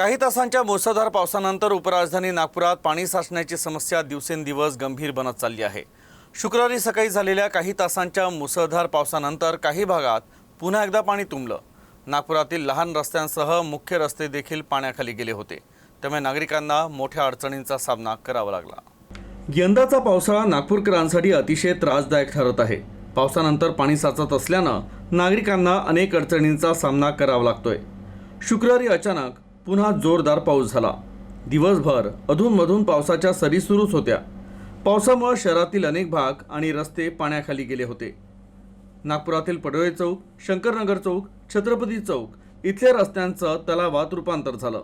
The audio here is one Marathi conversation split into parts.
काही तासांच्या मुसळधार पावसानंतर उपराजधानी नागपुरात पाणी साचण्याची समस्या दिवसेंदिवस गंभीर बनत चालली आहे. शुक्रवारी सकाळी झालेल्या काही तासांच्या मुसळधार पावसानंतर काही भागात पुन्हा एकदा पाणी तुंबलं. नागपुरातील लहान रस्त्यांसह मुख्य रस्ते देखील पाण्याखाली गेले होते. त्यामुळे नागरिकांना मोठ्या अडचणींचा सामना करावा लागला. यंदाचा पावसाळा नागपूरकरांसाठी अतिशय त्रासदायक ठरत आहे. पावसानंतर पाणी साचत असल्यानं नागरिकांना अनेक अडचणींचा सामना करावा लागतोय. शुक्रवारी अचानक पुन्हा जोरदार पाऊस झाला. दिवसभर अधूनमधून पावसाच्या सरी सुरूच होत्या. पावसामुळे शहरातील अनेक भाग आणि रस्ते पाण्याखाली गेले होते. नागपुरातील पडोळे चौक शंकरनगर चौक छत्रपती चौक इथल्या रस्त्यांचं तलावात रूपांतर झालं.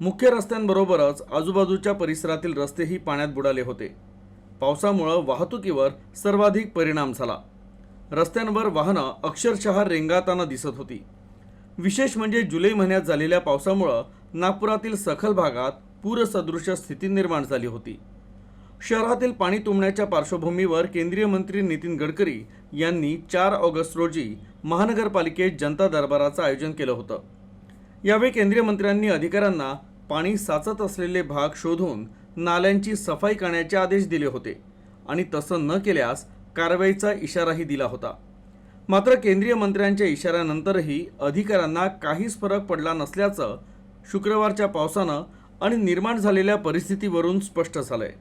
मुख्य रस्त्यांबरोबरच आजूबाजूच्या परिसरातील रस्तेही पाण्यात बुडाले होते. पावसामुळं वाहतुकीवर सर्वाधिक परिणाम झाला. रस्त्यांवर वाहनं अक्षरशः रेंगाताना दिसत होती. विशेष म्हणजे जुलै महिन्यात झालेल्या पावसामुळं नागपुरातील सखल भागात पूरसदृश स्थिती निर्माण झाली होती. शहरातील पाणी तुंबण्याच्या पार्श्वभूमीवर केंद्रीय मंत्री नितीन गडकरी यांनी चार ऑगस्ट रोजी महानगरपालिकेत जनता दरबाराचं आयोजन केलं होतं. यावेळी केंद्रीय मंत्र्यांनी अधिकाऱ्यांना पाणी साचत असलेले भाग शोधून नाल्यांची सफाई करण्याचे आदेश दिले होते आणि तसं न केल्यास कारवाईचा इशाराही दिला होता. मात्र केंद्रीय मंत्र्यांच्या इशाऱ्यानंतरही अधिकाऱ्यांना काहीच फरक पडला नसल्याचं शुक्रवारच्या पावसानं आणि निर्माण झालेल्या परिस्थितीवरून स्पष्ट झालंय.